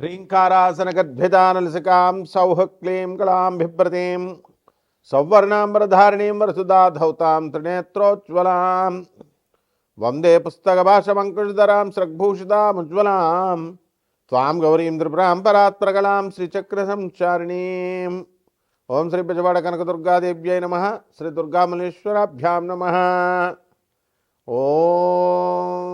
ह्रीङ्कारासनगद्भिदानलसिकां सौः क्लीं कलां बिभ्रतीं, सौवर्णाम्बरधारिणीं वरसुधा धौतां त्रिनेत्रोज्ज्वलां, वंदे पुस्तकभाषमङ्कुशधरां सृग्भूषितामुज्ज्वलां त्वां गौरीं त्रिपुरां परात्प्रगलां श्रीचक्रसंचारिणीम्। ॐ श्रीपचवाडकनकदुर्गादेव्यै नमः श्रीदुर्गामलेश्वराभ्यां नमः। ॐ।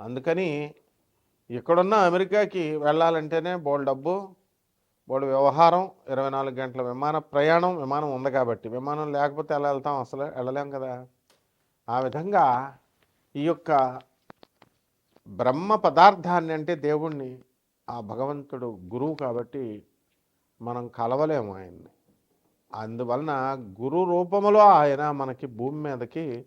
అందుకని ఇక్కడున్న అమెరికాకి వెళ్ళాలంటేనే బోల్ డబ్బు బోల్ వ్యవహారం ఇరవై నాలుగు గంటల విమాన ప్రయాణం విమానం ఉంది కాబట్టి. విమానం లేకపోతే ఎలా వెళ్తాం? అసలు వెళ్ళలేం కదా. ఆ విధంగా ఈ యొక్క బ్రహ్మ పదార్థాన్ని అంటే దేవుణ్ణి ఆ భగవంతుడు గురువు కాబట్టి మనం కలవలేము ఆయన్ని. అందువలన గురు రూపములో ఆయన మనకి భూమి మీదకి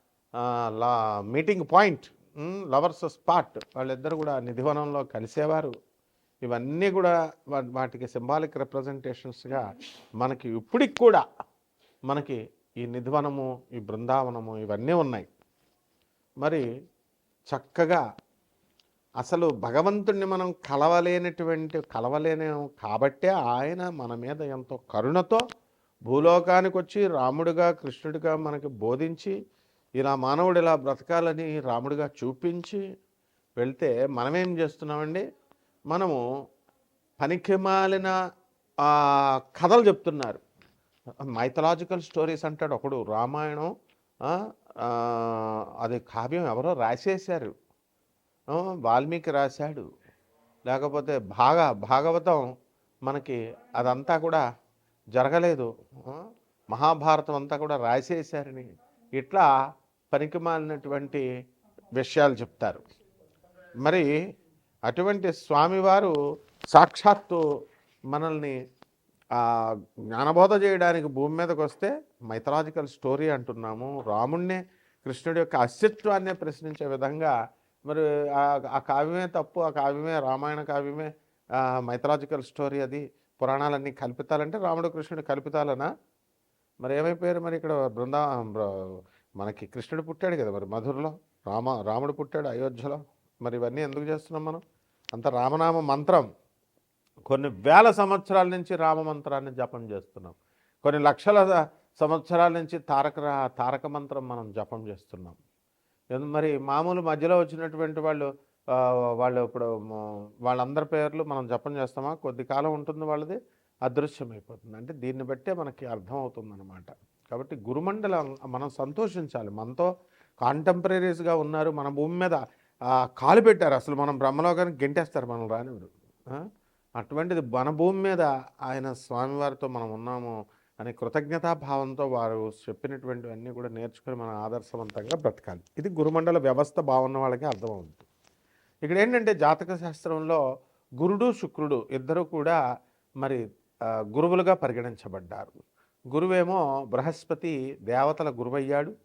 లా మీటింగ్ పాయింట్ లవర్స్ స్పాట్ వాళ్ళిద్దరు కూడా నిధివనంలో కలిసేవారు. ఇవన్నీ కూడా వాటికి సింబాలిక్ రిప్రజెంటేషన్స్గా మనకి ఇప్పటికి కూడా మనకి ఈ నిధివనము ఈ బృందావనము ఇవన్నీ ఉన్నాయి. మరి చక్కగా అసలు భగవంతుణ్ణి మనం కలవలేనటువంటి కలవలేనేం కాబట్టే ఆయన మన మీద ఎంతో కరుణతో భూలోకానికి వచ్చి రాముడిగా కృష్ణుడిగా మనకి బోధించి ఇలా మానవుడు ఇలా బ్రతకాలని రాముడిగా చూపించి వెళ్తే మనమేం చేస్తున్నామండి? మనము పనికిమాలిన కథలు చెప్తున్నారు. మైథలాజికల్ స్టోరీస్ అంటాడు ఒకడు రామాయణం అది కావ్యం ఎవరో రాసేశారు. వాల్మీకి రాశాడు. లేకపోతే బాగా భాగవతం మనకి అదంతా కూడా జరగలేదు. మహాభారతం అంతా కూడా రాసేశారని. ఇట్లా పనికిమాలినటువంటి విషయాలు చెప్తారు. మరి అటువంటి స్వామివారు సాక్షాత్తు మనల్ని జ్ఞానబోధ చేయడానికి భూమి మీదకి వస్తే మైథలాజికల్ స్టోరీ అంటున్నాము. రాముణ్ణే కృష్ణుడి యొక్క అస్తిత్వాన్నే ప్రశ్నించే విధంగా మరి ఆ- కావ్యమే తప్పు ఆ కావ్యమే రామాయణ కావ్యమే మైథలాజికల్ స్టోరీ అది. పురాణాలన్నీ కల్పితాలంటే రాముడు కృష్ణుడు కల్పితాలనా? మరి ఏమైపోయారు మరి ఇక్కడ బృందా బ్ర- మనకి కృష్ణుడు పుట్టాడు కదా మరి మధురలో? రామ రాముడు పుట్టాడు అయోధ్యలో. మరి ఇవన్నీ ఎందుకు చేస్తున్నాం మనం? అంత రామనామ మంత్రం. కొన్ని వేల సంవత్సరాల నుంచి రామ మంత్రాన్ని జపం చేస్తున్నాం. కొన్ని లక్షల సంవత్సరాల నుంచి తారక రా- తారక మంత్రం మనం జపం చేస్తున్నాం. ఎందు- మరి మామూలు మధ్యలో వచ్చినటువంటి వాళ్ళు వాళ్ళు ఇప్పుడు వాళ్ళందరి పేర్లు మనం జపం చేస్తామా? కొద్ది కాలం ఉంటుంది వాళ్ళది. అదృశ్యమైపోతుంది. అంటే దీన్ని బట్టే మనకి అర్థం అనమాట కాబట్టి గురుమండలం మనం సంతోషించాలి. మనతో కాంటెంపరీస్గా ఉన్నారు. మన భూమి మీద కాలు పెట్టారు. అసలు మనం బ్రహ్మలోకానికి గెంటేస్తారు మనం రానివారు అటువంటిది మన భూమి మీద ఆయన స్వామివారితో మనం ఉన్నాము అనే కృతజ్ఞతాభావంతో వారు చెప్పినటువంటివన్నీ కూడా నేర్చుకొని మన ఆదర్శవంతంగా బ్రతకాలి. ఇది గురుమండల వ్యవస్థ బాగున్న వాళ్ళకి అర్థమవుతుంది. ఇక్కడ ఏంటంటే జాతక శాస్త్రంలో గురుడు శుక్రుడు ఇద్దరు కూడా మరి గురువులుగా పరిగణించబడ్డారు. గురువేమో బృహస్పతి దేవతల గురువయ్యాడు.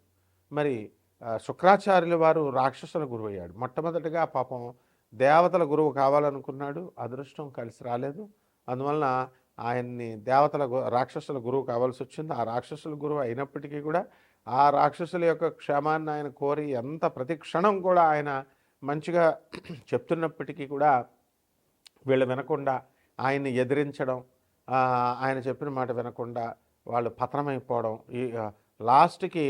మరి శుక్రాచార్యుల వారు రాక్షసుల గురువయ్యాడు. మొట్టమొదటిగా పాపం దేవతల గురువు కావాలనుకున్నాడు. అదృష్టం కలిసి రాలేదు. అందువలన ఆయన్ని దేవతల గు- రాక్షసుల గురువు కావాల్సి వచ్చింది. ఆ రాక్షసుల గురువు అయినప్పటికీ కూడా ఆ రాక్షసుల యొక్క క్షేమాన్ని ఆయన కోరి ఎంత ప్రతి క్షణం కూడా ఆయన మంచిగా చెప్తున్నప్పటికీ కూడా వీళ్ళు వినకుండా ఆయన్ని ఎదిరించడం ఆయన చెప్పిన మాట వినకుండా వాళ్ళు పతనమైపోవడం ఈ లాస్ట్కి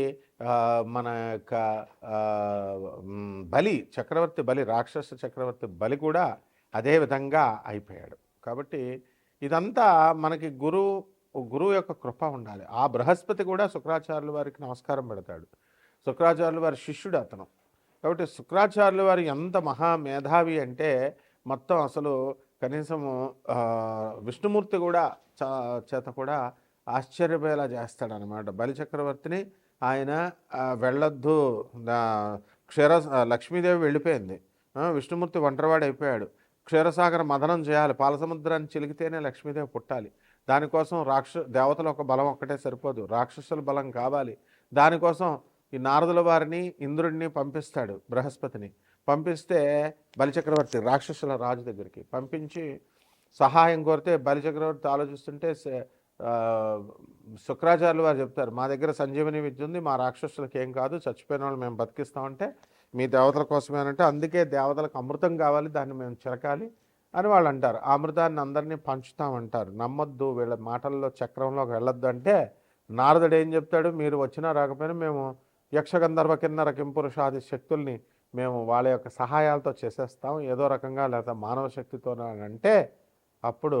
మన యొక్క బలి చక్రవర్తి బలి రాక్షస చక్రవర్తి బలి కూడా అదే విధంగా అయిపోయాడు. కాబట్టి ఇదంతా మనకి గురువు గురువు యొక్క కృప ఉండాలి. ఆ బృహస్పతి కూడా శుక్రాచార్యుల వారికి నమస్కారం పెడతాడు. శుక్రాచార్యుల వారి శిష్యుడు అతను. కాబట్టి శుక్రాచార్యుల వారు ఎంత మహా మేధావి అంటే మొత్తం అసలు కనీసము విష్ణుమూర్తి కూడా చేత కూడా ఆశ్చర్యపోయేలా చేస్తాడనమాట. బలిచక్రవర్తిని ఆయన వెళ్ళొద్దు. క్షీర లక్ష్మీదేవి వెళ్ళిపోయింది. విష్ణుమూర్తి ఒంటరివాడు అయిపోయాడు క్షీరసాగర మదనం చేయాలి. పాలసముద్రాన్ని చిలికితేనే లక్ష్మీదేవి పుట్టాలి. దానికోసం రాక్ష దేవతల ఒక బలం ఒక్కటే సరిపోదు. రాక్షసుల బలం కావాలి. దానికోసం ఈ నారదుల వారిని ఇంద్రుడిని పంపిస్తాడు బృహస్పతిని. పంపిస్తే బలిచక్రవర్తి రాక్షసుల రాజు దగ్గరికి పంపించి సహాయం కోరితే బలిచక్రవర్తి ఆలోచిస్తుంటే శుక్రాచార్యులు వారు చెప్తారు మా దగ్గర సంజీవని విద్య ఉంది మా రాక్షసులకు ఏం కాదు చచ్చిపోయిన వాళ్ళు మేము బతికిస్తామంటే మీ దేవతల కోసమేనంటే అందుకే దేవతలకు అమృతం కావాలి దాన్ని మేము చిరకాలి అని వాళ్ళు అంటారు. ఆ అమృతాన్ని అందరినీ పంచుతామంటారు. నమ్మొద్దు వీళ్ళ మాటల్లో చక్రంలోకి వెళ్ళొద్దు అంటే నారదుడు ఏం చెప్తాడు మీరు వచ్చినా రాకపోయినా మేము యక్షగంధర్వ కిన్నర కింపురుషాది శక్తుల్ని మేము వాళ్ళ యొక్క సహాయాలతో చేసేస్తాం ఏదో రకంగా లేదా మానవ శక్తితో అంటే అప్పుడు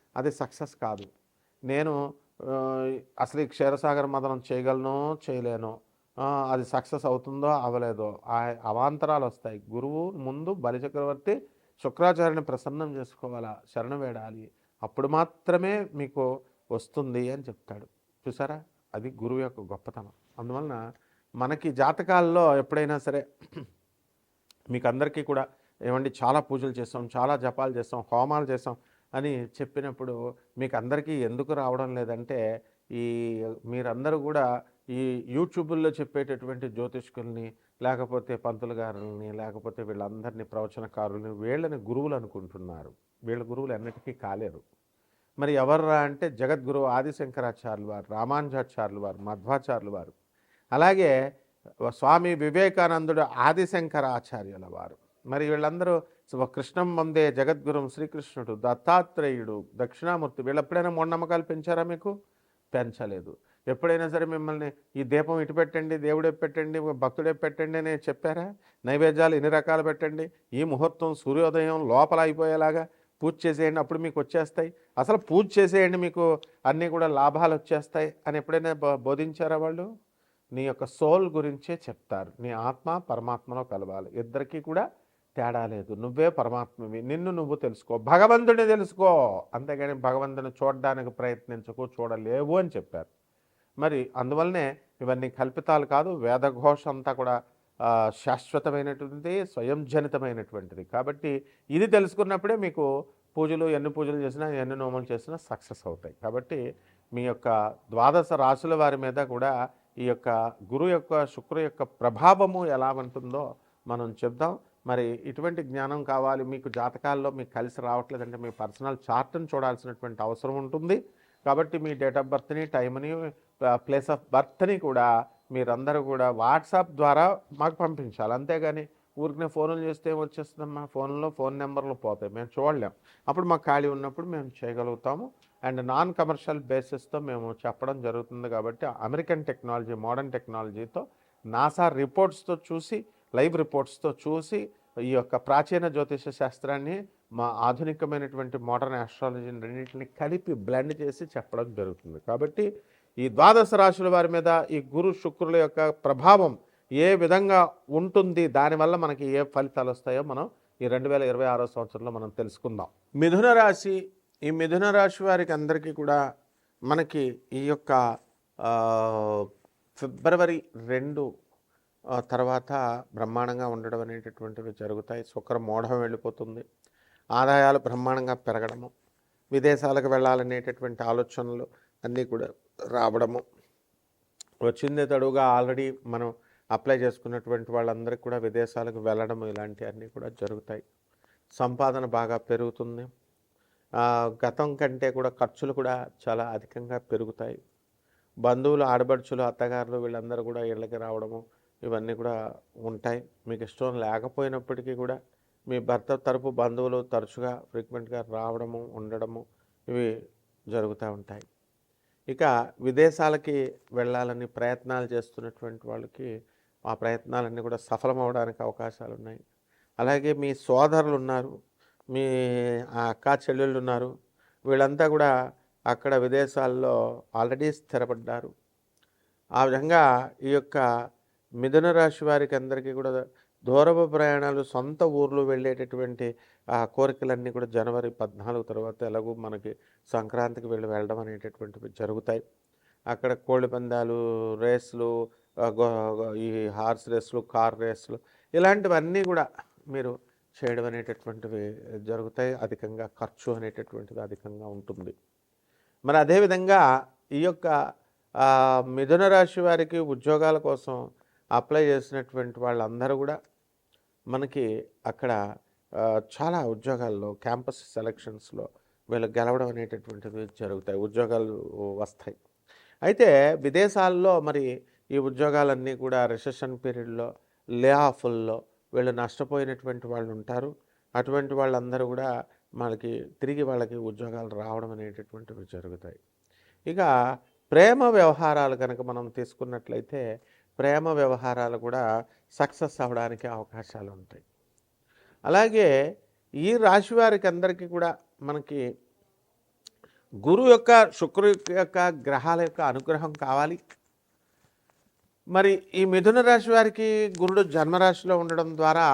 అది సక్సెస్ కాదు. నేను అసలు ఈ క్షీరసాగర మదనం చేయగలను చేయలేను అది సక్సెస్ అవుతుందో అవ్వలేదో ఆ అవాంతరాలు వస్తాయి. గురువు ముందు బలిచక్రవర్తి శుక్రాచార్యుని ప్రసన్నం చేసుకోవాలా? శరణ వేడాలి. అప్పుడు మాత్రమే మీకు వస్తుంది అని చెప్తాడు. చూసారా? అది గురువు యొక్క గొప్పతనం. అందువలన మనకి జాతకాల్లో ఎప్పుడైనా సరే మీకు అందరికీ కూడా ఏమండి చాలా పూజలు చేస్తాం చాలా జపాలు చేస్తాం హోమాలు చేస్తాం. అని చెప్పినప్పుడు మీకు అందరికీ ఎందుకు రావడం లేదంటే ఈ మీరందరూ కూడా ఈ యూట్యూబుల్లో చెప్పేటటువంటి జ్యోతిష్కుల్ని లేకపోతే పంతులు గారుల్ని లేకపోతే వీళ్ళందరినీ ప్రవచనకారుల్ని వీళ్ళని గురువులు అనుకుంటున్నారు. వీళ్ళ గురువులు ఎన్నటికీ కాలేరు. మరి ఎవర్రా అంటే జగద్గురువు ఆదిశంకరాచార్యులు వారు రామానుజాచార్యులు వారు మధ్వాచార్యులు వారు. అలాగే స్వామి వివేకానందుడు ఆదిశంకరాచార్యుల వారు. మరి వీళ్ళందరూ కృష్ణం వందే జగద్గురుం శ్రీకృష్ణుడు దత్తాత్రేయుడు దక్షిణామూర్తి. వీళ్ళు ఎప్పుడైనా మూఢనమ్మకాలు పెంచారా మీకు? పెంచలేదు. ఎప్పుడైనా సరే మిమ్మల్ని ఈ దీపం ఇటు పెట్టండి దేవుడే పెట్టండి భక్తుడే పెట్టండి అని చెప్పారా? నైవేద్యాలు ఎన్ని రకాలు పెట్టండి? ఈ ముహూర్తం సూర్యోదయం లోపల అయిపోయేలాగా పూజ చేసేయండి అప్పుడు మీకు వచ్చేస్తాయి. అసలు పూజ చేసేయండి మీకు అన్నీ కూడా లాభాలు వచ్చేస్తాయి అని ఎప్పుడైనా బో- బోధించారా వాళ్ళు? నీ యొక్క సోల్ గురించే చెప్తారు. నీ ఆత్మ పరమాత్మలో కలవాలి. ఇద్దరికీ కూడా తేడా లేదు. నువ్వే పరమాత్మవి. నిన్ను నువ్వు తెలుసుకో. భగవంతుడిని తెలుసుకో. అంతేగాని భగవంతుని చూడడానికి ప్రయత్నించకు చూడలేవు అని చెప్పారు. మరి అందువల్లనే ఇవన్నీ కల్పితాలు కాదు వేదఘోష అంతా కూడా శాశ్వతమైనటువంటిది స్వయం జనితమైనటువంటిది కాబట్టి ఇది తెలుసుకున్నప్పుడే మీకు పూజలు ఎన్ని పూజలు చేసినా ఎన్ని నోములు చేసినా సక్సెస్ అవుతాయి. కాబట్టి మీ యొక్క ద్వాదశ రాశుల వారి మీద కూడా ఈ యొక్క గురు యొక్క శుక్రు యొక్క ప్రభావము ఎలా ఉంటుందో మనం చెప్దాం. మరి ఇటువంటి జ్ఞానం కావాలి మీకు జాతకాల్లో మీకు కలిసి రావట్లేదంటే మీ పర్సనల్ చార్ట్ని చూడాల్సినటువంటి అవసరం ఉంటుంది. కాబట్టి మీ డేట్ ఆఫ్ బర్త్ని టైంని ప్లేస్ ఆఫ్ బర్త్ని కూడా మీరందరూ కూడా వాట్సాప్ ద్వారా మాకు పంపించాలి. అంతేగాని ఊరికనే ఫోన్లు చేస్తే వచ్చేస్తుందమ్మా ఫోన్లో ఫోన్ నెంబర్లు పోతాయి. మేము చూడలేం. అప్పుడు మాకు ఖాళీ ఉన్నప్పుడు మేము చేయగలుగుతాము. అండ్ నాన్ కమర్షియల్ బేసిస్తో మేము చెప్పడం జరుగుతుంది కాబట్టి అమెరికన్ టెక్నాలజీ మోడర్న్ టెక్నాలజీతో నాసా రిపోర్ట్స్తో చూసి లైవ్ రిపోర్ట్స్తో చూసి ఈ యొక్క ప్రాచీన జ్యోతిష శాస్త్రాన్ని మా ఆధునికమైనటువంటి మోడర్న్ ఆస్ట్రాలజీని రెండింటిని కలిపి బ్లెండ్ చేసి చెప్పడం జరుగుతుంది. కాబట్టి ఈ ద్వాదశ రాశుల వారి మీద ఈ గురు శుక్రుల యొక్క ప్రభావం ఏ విధంగా ఉంటుంది దానివల్ల మనకి ఏ ఫలితాలు వస్తాయో మనం ఈ రెండు వేల ఇరవై ఆరో సంవత్సరంలో మనం తెలుసుకుందాం. మిథున రాశి ఈ మిథున రాశి వారికి అందరికీ కూడా మనకి ఈ యొక్క ఫిబ్రవరి రెండు తర్వాత బ్రహ్మాండంగా ఉండడం అనేటటువంటివి జరుగుతాయి. శుక్ర మోఢం వెళ్ళిపోతుంది. ఆదాయాలు బ్రహ్మాండంగా పెరగడము. విదేశాలకు వెళ్ళాలనేటటువంటి ఆలోచనలు అన్నీ కూడా రావడము. వచ్చిందే తడుగా ఆల్రెడీ మనం అప్లై చేసుకున్నటువంటి వాళ్ళందరికీ కూడా విదేశాలకు వెళ్ళడం ఇలాంటివన్నీ కూడా జరుగుతాయి. సంపాదన బాగా పెరుగుతుంది. గతం కంటే కూడా ఖర్చులు కూడా చాలా అధికంగా పెరుగుతాయి. బంధువులు ఆడబడుచులు అత్తగారులు వీళ్ళందరూ కూడా ఇళ్ళకి రావడము ఇవన్నీ కూడా ఉంటాయి. మీకు ఇష్టం లేకపోయినప్పటికీ కూడా మీ భర్త తరపు బంధువులు తరచుగా ఫ్రీక్వెంట్గా రావడము ఉండడము ఇవి జరుగుతూ ఉంటాయి. ఇక విదేశాలకి వెళ్ళాలని ప్రయత్నాలు చేస్తున్నటువంటి వాళ్ళకి ఆ ప్రయత్నాలన్నీ కూడా సఫలం అవడానికి అవకాశాలు ఉన్నాయి అలాగే మీ సోదరులు ఉన్నారు మీ ఆ అక్క చెల్లెళ్ళు ఉన్నారు వీళ్ళంతా కూడా అక్కడ విదేశాల్లో ఆల్రెడీ స్థిరపడ్డారు. ఆ విధంగా ఈ యొక్క మిథున రాశి వారికి అందరికీ కూడా దూరపు ప్రయాణాలు సొంత ఊర్లు వెళ్ళేటటువంటి ఆ కోరికలన్నీ కూడా జనవరి పద్నాలుగు తర్వాత ఎలాగో మనకి సంక్రాంతికి వెళ్ళి వెళ్ళడం అనేటటువంటివి జరుగుతాయి. అక్కడ కోళ్ళ పందాలు రేసులు ఈ హార్స్ రేసులు కార్ రేసులు ఇలాంటివన్నీ కూడా మీరు చేయడం అనేటటువంటివి జరుగుతాయి. అధికంగా ఖర్చు అనేటటువంటిది అధికంగా ఉంటుంది. మరి అదేవిధంగా ఈ యొక్క మిథున రాశి వారికి ఉద్యోగాల కోసం అప్లై చేసినటువంటి వాళ్ళందరూ కూడా మనకి అక్కడ చాలా ఉద్యోగాల్లో క్యాంపస్ సెలక్షన్స్లో వీళ్ళు గెలవడం అనేటటువంటివి జరుగుతాయి ఉద్యోగాలు వస్తాయి. అయితే విదేశాల్లో మరి ఈ ఉద్యోగాలన్నీ కూడా రిసెషన్ పీరియడ్లో లే ఆఫ్ల్లో వీళ్ళు నష్టపోయినటువంటి వాళ్ళు ఉంటారు. అటువంటి వాళ్ళందరూ కూడా మనకి తిరిగి వాళ్ళకి ఉద్యోగాలు రావడం అనేటటువంటివి జరుగుతాయి. ఇక ప్రేమ వ్యవహారాలు కనుక మనం తీసుకున్నట్లయితే ప్రేమ వ్యవహారాలు కూడా సక్సెస్ అవ్వడానికి అవకాశాలు ఉంటాయి అలాగే ఈ రాశి వారికి అందరికీ కూడా మనకి గురు యొక్క శుక్రు యొక్క గ్రహాల యొక్క అనుగ్రహం కావాలి. మరి ఈ మిథున రాశి వారికి గురుడు జన్మరాశిలో ఉండడం ద్వారా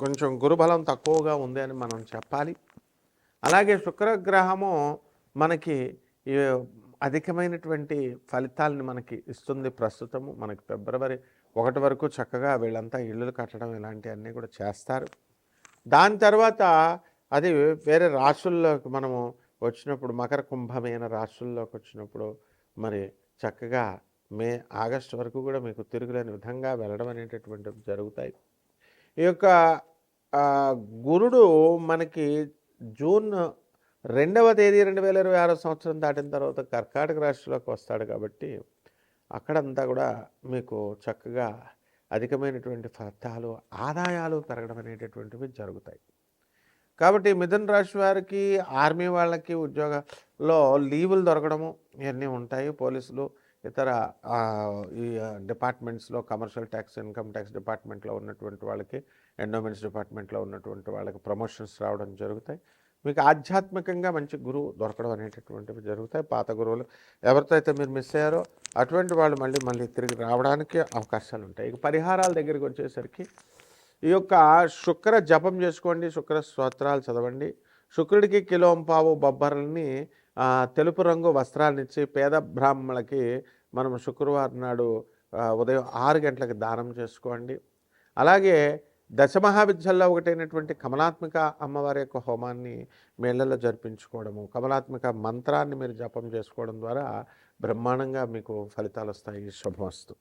కొంచెం గురుబలం తక్కువగా ఉంది అని మనం చెప్పాలి. అలాగే శుక్రగ్రహము మనకి ఈ అధికమైనటువంటి ఫలితాలను మనకి ఇస్తుంది ప్రస్తుతము. మనకి ఫిబ్రవరి ఒకటి వరకు చక్కగా వీళ్ళంతా ఇళ్ళు కట్టడం ఇలాంటివన్నీ కూడా చేస్తారు. దాని తర్వాత అది వేరే రాశుల్లోకి మనము వచ్చినప్పుడు మకర కుంభమైన రాశుల్లోకి వచ్చినప్పుడు మరి చక్కగా మే ఆగస్టు వరకు కూడా మీకు తిరుగులేని విధంగా వెళ్ళడం అనేటటువంటివి జరుగుతాయి. ఈ యొక్క గురుడు మనకి జూన్ రెండవ తేదీ రెండు వేల ఇరవై ఆరో సంవత్సరం దాటిన తర్వాత కర్కాటక రాశిలోకి వస్తాడు కాబట్టి అక్కడంతా కూడా మీకు చక్కగా అధికమైనటువంటి ఫలితాలు ఆదాయాలు పెరగడం అనేటటువంటివి జరుగుతాయి. కాబట్టి మిథున రాశి వారికి ఆర్మీ వాళ్ళకి ఉద్యోగాల్లో లీవులు దొరకడము ఇవన్నీ ఉంటాయి. పోలీసులు ఇతర ఈ డిపార్ట్మెంట్స్లో కమర్షియల్ ట్యాక్స్ ఇన్కమ్ ట్యాక్స్ డిపార్ట్మెంట్లో ఉన్నటువంటి వాళ్ళకి ఎండోమెంట్స్ డిపార్ట్మెంట్లో ఉన్నటువంటి వాళ్ళకి ప్రమోషన్స్ రావడం జరుగుతాయి. మీకు ఆధ్యాత్మికంగా మంచి గురువు దొరకడం అనేటటువంటివి జరుగుతాయి. పాత గురువులు ఎవరితో అయితే మీరు మిస్ అయ్యారో అటువంటి వాళ్ళు మళ్ళీ మళ్ళీ తిరిగి రావడానికి అవకాశాలు ఉంటాయి. ఇక పరిహారాల దగ్గరికి వచ్చేసరికి ఈ యొక్క శుక్ర జపం చేసుకోండి శుక్ర స్తోత్రాలు చదవండి. శుక్రుడికి కిలోంపావు బొబ్బర్లని తెలుపు రంగు వస్త్రాన్ని ఇచ్చి పేద బ్రాహ్మణులకి మనం శుక్రవారం నాడు ఉదయం ఆరు గంటలకు దానం చేసుకోండి. అలాగే దశమహావిద్యల్లో ఒకటైనటువంటి కమలాత్మిక అమ్మవారి యొక్క హోమాన్ని మీ జరిపించుకోవడము కమలాత్మిక మంత్రాన్ని మీరు జపం చేసుకోవడం ద్వారా బ్రహ్మాండంగా మీకు ఫలితాలు వస్తాయి శుభమస్తు.